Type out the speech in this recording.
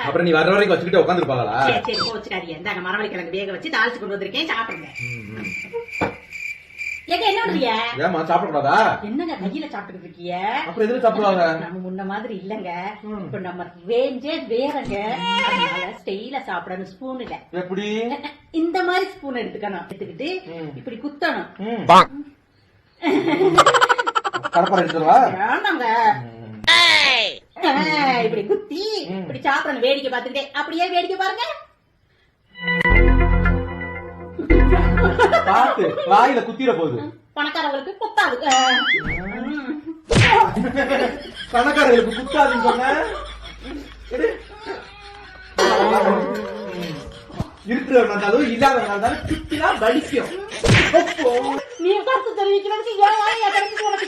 அப்புறம் நீ வர வரைக்கும் வச்சுக்கிட்டு உட்காந்துருப்பாங்களா சரி சரி கோச்சுக்காதீங்க இந்தாங்க மரவள்ளி கிழங்கு வேக வச்சு தாளிச்சு கொண்டு வந்திருக்கேன் சாப்பிடுங்க ஏங்க என்ன பண்றீங்க ஏமா என்னங்க கையில சாப்பிட்டுட்டு இருக்கீங்க அப்புறம் எதுல சாப்பிடுவாங்க நம்ம முன்ன மாதிரி இல்லங்க இப்ப நம்ம ரேஞ்சே வேறங்க அதனால ஸ்டைல சாப்பிடணும் ஸ்பூன் இல்ல எப்படி இந்த மாதிரி ஸ்பூன் எடுத்துக்கணும் எடுத்துக்கிட்டு இப்படி குத்தணும் கடப்பாறை எடுத்துருவா வேண்டாங்க இப்படி குத்தி. இப்படி சாப்பிடணும் வேடிக்கை பார்த்துக்கிட்டே அப்படியே வேடிக்கை பாருங்க. பார்த்து வாயில குத்திர போகுது. பணக்காரங்களுக்கு குத்தாது. கணக்காரர்களுக்கு குத்தாதுன்னு சொன்ன? இல்லாதவங்க இருந்தாலும் குத்தினா வலிக்கும். நீ கருத்து தெரிவிக்கிறதுக்கு ஏன் உனக்கு